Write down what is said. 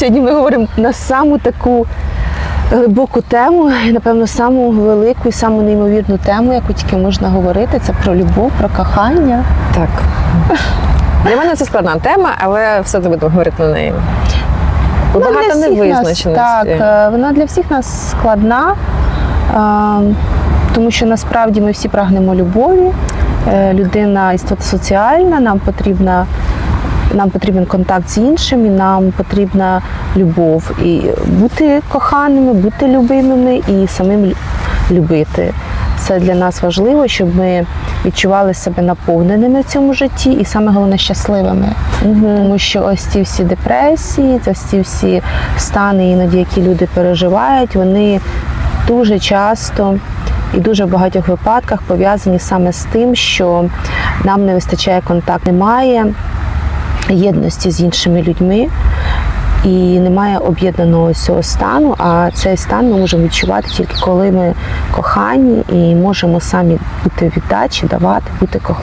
Сьогодні ми говоримо на саму таку глибоку тему, і, напевно, саму велику і саму неймовірну тему, яку тільки можна говорити, це про любов, про кохання. Так. Для мене це складна тема, але все будемо говорити на неї. Вона Багато для всіх нас- Так, е, вона для всіх нас складна, е, тому що насправді ми всі прагнемо любові. Е, Людина істота соціальна, нам потрібна. Нам потрібен контакт з іншими, нам потрібна любов і бути коханими, бути любимими і самим любити. Це для нас важливо, щоб ми відчували себе наповненими в цьому житті і саме головне щасливими. Тому що ось ці всі депресії, ось ці всі стани, іноді, які люди переживають, вони дуже часто і дуже в багатьох випадках пов'язані саме з тим, що нам не вистачає контакту, немає єдності з іншими людьми. І немає об'єднаного цього стану, а цей стан ми можемо відчувати тільки коли ми кохані і можемо самі бути віддачі, давати, бути коханими.